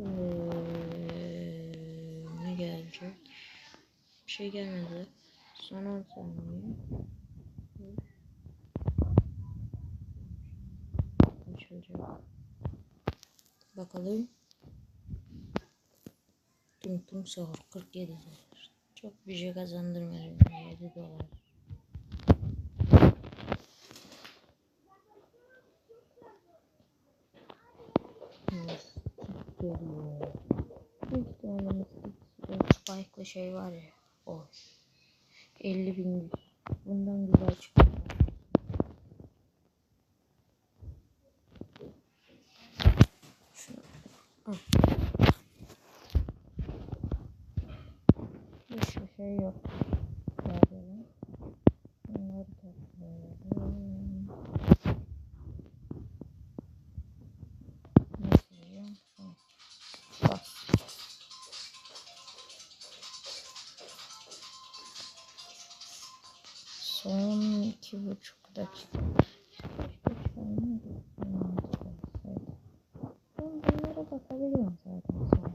Ee, ne gelecek? Bir şey gelmedi. Son 10 saniye. Açılacak. Bakalım. Tum tum sahur 47 dolar. Çok bir şey kazandırmıyor. 7 dolar. Geliyor. Büyük ihtimalle Spike'lı şey var ya. O. 50 bin. Bundan güzel çıkıyor. Buçuk dakika. Bakabiliyorum zaten sonra.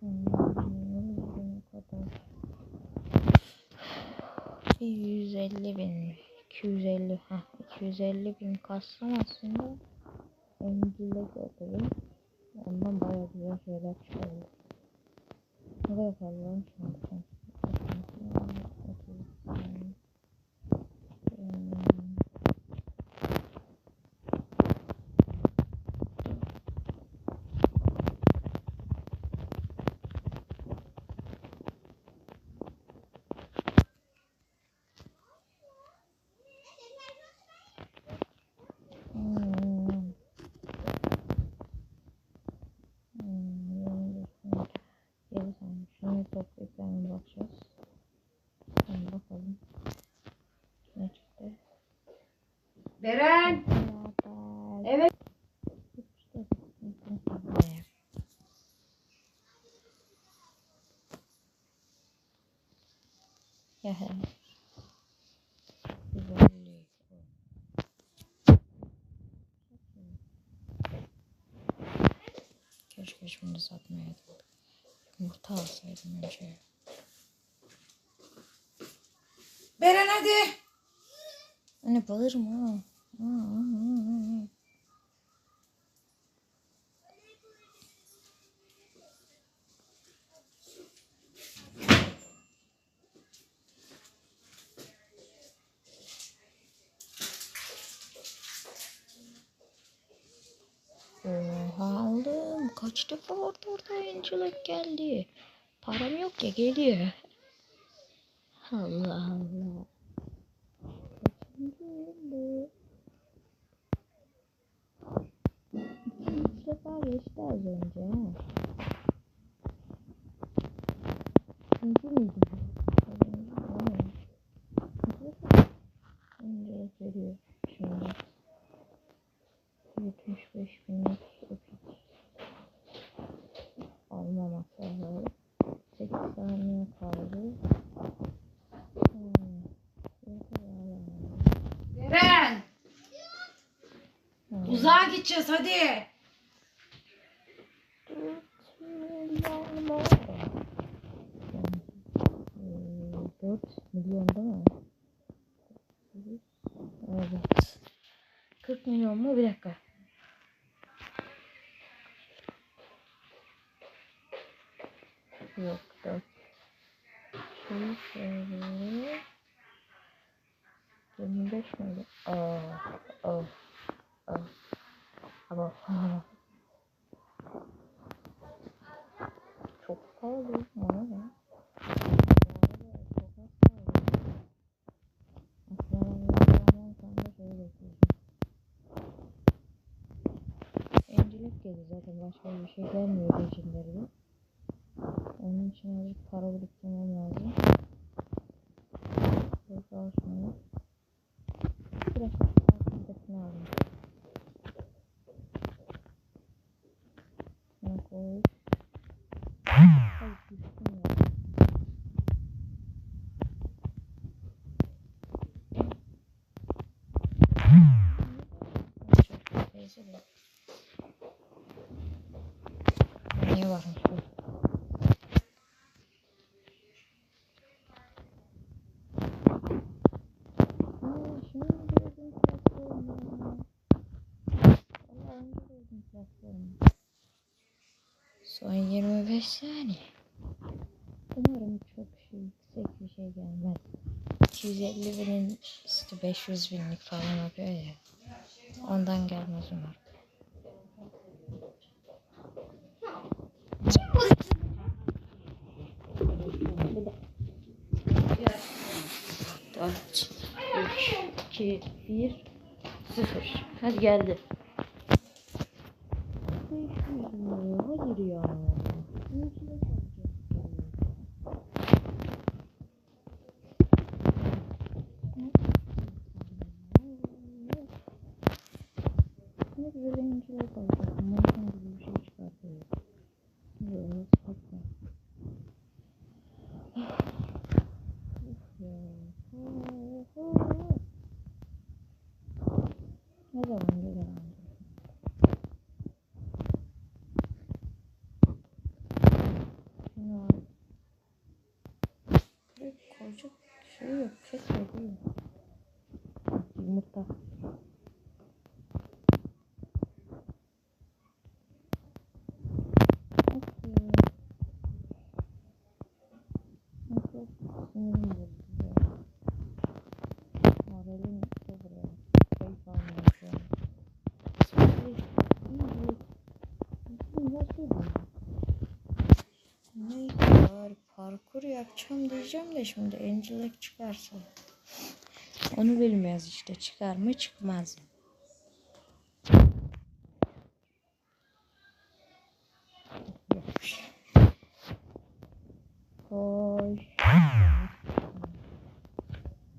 Hmm? Bir 150 bin mi? 250 ha 250 bin kassam aslında Encil'e götürür. Ondan bayağı güzel şeyler çıkarır. Ne kadar fazla olmuş mu? Hmm. Hmm, yani şunu geri sayın. Şunu toplayıp hemen bakacağız. Tamam bakalım. Ne çıktı? Beren. Evet. Ya he. Güzellik. Keşke şimdi satmayaydım. Yumurta alsaydım önce. Beren hadi. Anne bağırma. ha. Ha, ha, ha, ha. Oha aldım. Kaç defa orada orada oyunculuk geldi. Param yok ya geliyor. Allah Allah. Bu? Defa geçti az önce. ha. Üçüncü müydü bu? Dördüncü mü? Evet. Önce veriyor şimdi. 75 binlik öpücük. Almamak lazım. 8 saniye kaldı. Hmm. Beren. Hmm. Uzağa gideceğiz hadi. 4 milyon değil mi? Evet. 40 milyon mu? Bir dakika. Yok 4. Şey şöyle. 25 miydi? Aa, aa, aa. Ama çok pahalı. Bana ne? Encilik geldi zaten başka bir şey gelmiyor legendary. Onun için azıcık para biriktirmem lazım. Biraz al şunu. Biraz altındakini alayım. Şuna koy. Ay düştüm ya. Niye varmış bu? Aa, şunu gördüm platformu. Vallahi önce gördüm platformu. Son 25 saniye. Umarım çok şey, yüksek bir şey gelmez. 250 binin üstü 500 binlik falan oluyor ya. Ondan gelmez umarım. Dört, üç, iki, bir, sıfır. Hadi geldi. 500 lira. Hayır ya kalacak. Ne güzel oyuncular kalacak. Montan gibi bir şey çıkartıyor. Böyle sakla. Of ya. Ne zaman gelir anca? Şunu al. Buraya koyacak şey yok. Kesme değil. Yumurta. Of ya. Çok sinirim bozuldu ya. Moralim sıfır ya. Kayıp almıyorum şu an. Sıfır. İyi. İyi. Nasıl bu? Neyse bari parkur diyeceğim de şimdi Angel çıkarsa. Onu bilmiyoruz işte çıkar mı çıkmaz mı? Koş.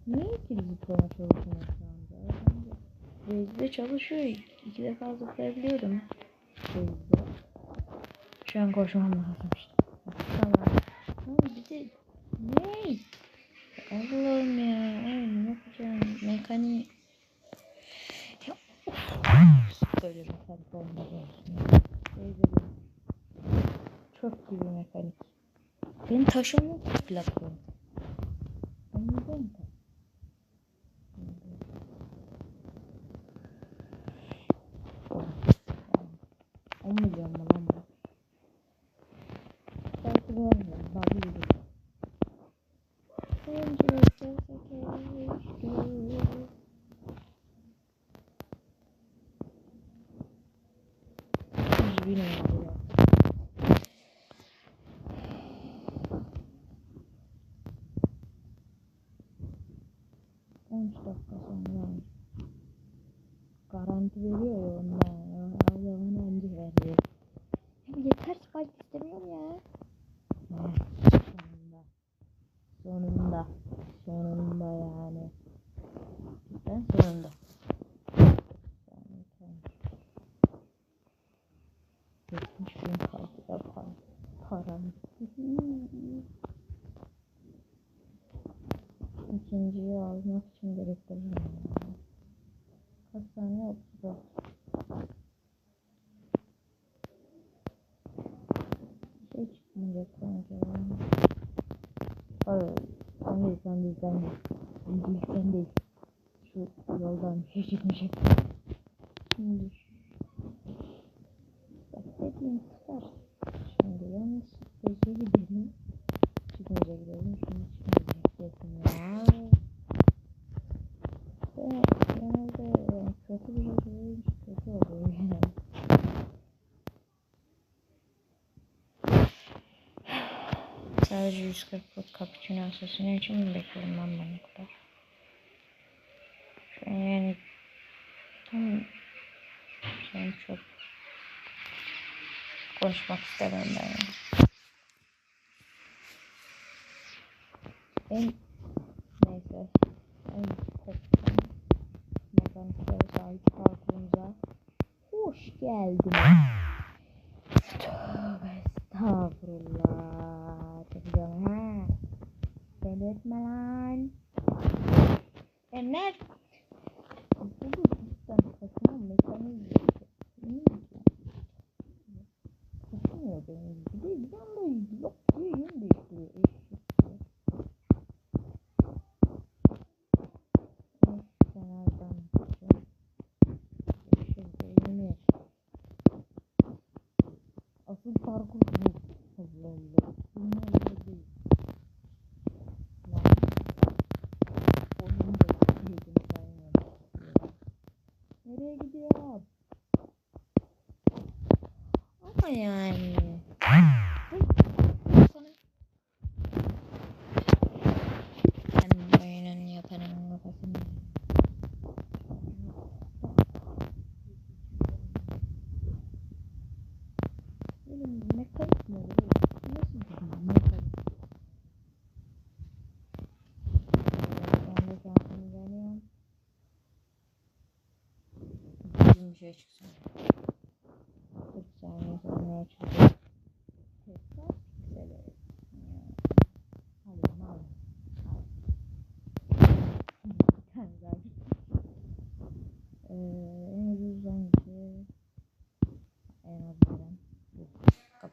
Niye ikili zıplama çalışmıyor şu anda? Base'de çalışıyor. İki defa zıplayabiliyorum. Base'de. Şu an koşmam lazım işte. Tamam. Tamam bir de ne? Allah'ım ya. Ne yapacağım? Mekaniği ya. Böyle mekanik. Şey böyle Çöp gibi mekanik. Benim taşım yok ki platform. Ben neden 13 dakika sonra garanti veriyor ya ondan. O zaman önce veriyor. Ya yeter spike istemiyorum ya. Sonunda. Sonunda. Sonunda yani. Ben sonunda. Yetmiş bin kaldı ya param. Param. İkinciyi almak için gerektirdim ya. Kaç tane? 34. Bir şey çıkmayacak sanki. Hayır. Sen değil, sen değil, sen değil. Şu yoldan bir şey çıkmayacak. Şimdi şu... Bak dediğim çıkar. Şimdi yalnız sürprize gidelim. Çıkmayacak dedim. Şimdi çıkmayacak dedim ya. Ve genelde yani kötü bir şey söyleyince kötü oluyor yani. 140'lık cappuccino asasını için mi bekliyorum ben bunu kadar? Şu an yani tam ben çok konuşmak istemem ben yani. En istemiyor beni ilgili. Bir anda ilgili. Yok diyor yön değiştiriyor. Kenardan Şimdi Asıl parkur bu. Allah Allah. Bunlar da değil. Nereye gidiyor? Ama yani.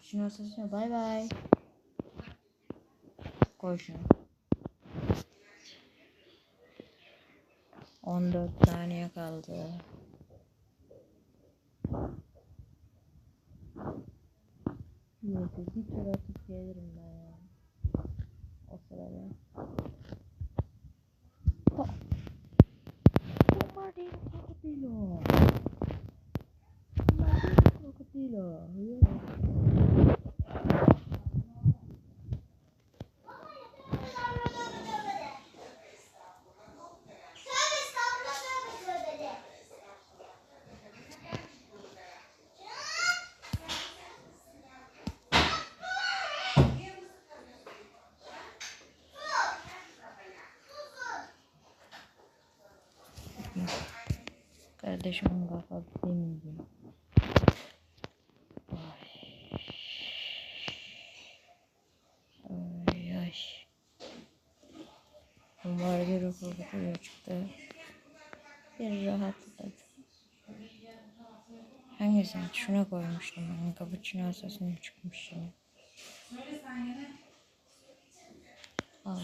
Cappuccino sesine bay bay. Koy şunu. 14 saniye kaldı. Neyse bir tur atıp gelirim ben ya. O sırada. Kardeşimin kafa demeyeceğim. Ay. Ay ay. Bunlar bir ufaklığı çıktı. Bir rahatladı. Hangisini? Şuna koymuştum ben. Cappuccino sesini çıkmış şimdi. Al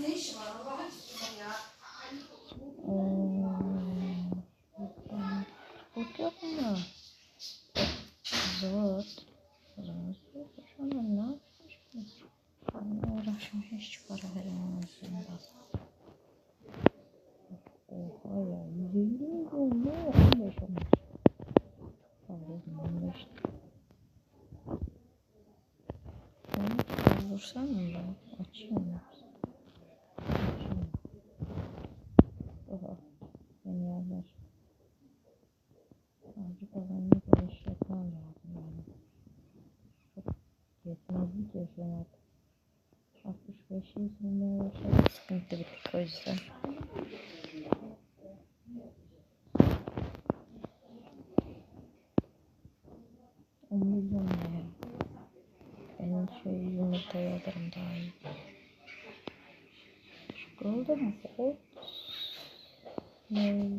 ne işi var Allah aşkına ya? Yok? Zot. O zaman zot. Şu an ne ki? Ben uğraşım hiç para veremezsin bak. Oha ya. 150 milyon ne? 15 olmuş. Pardon 15. Onu vursam mı? Açayım mı? Açayım. Oha. Beni yerler. Sadece kazanmayı genişletmem lazım yani. Çok yetmezlik yaşamak. 65 yaşında yaşamak sıkıntı bir o yüzden. On milyon ne ya? Ben şey yumurtayı alırım daha iyi. Şu golden gold. Ne?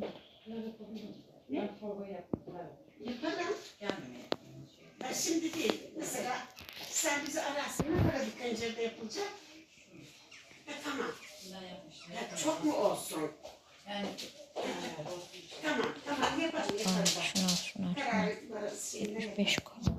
Ben şimdi değil. Mesela sen bizi ararsın. Ne kadar bir tencerede yapılacak? E tamam. Ya çok mu olsun? Yani tamam tamam yaparım Aa, yaparım. şunu al şunu al. Şunu al. Karar varız. Şeyine 75 kaldı.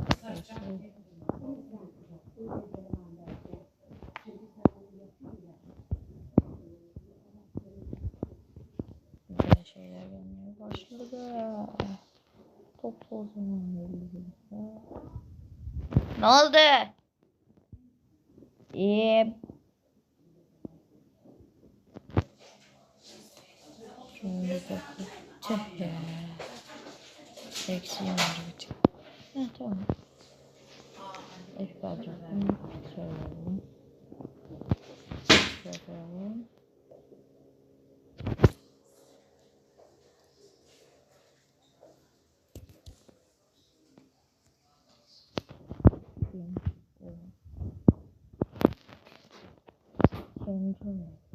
Güzel şeyler gelmeye başladı. Toplu o zaman. Ne oldu? İyiyim. Şimdi de tüh ya. Eksiğim bir tık. Ha tamam. Efkarcığım. Söyleyelim. Söyleyelim. Sen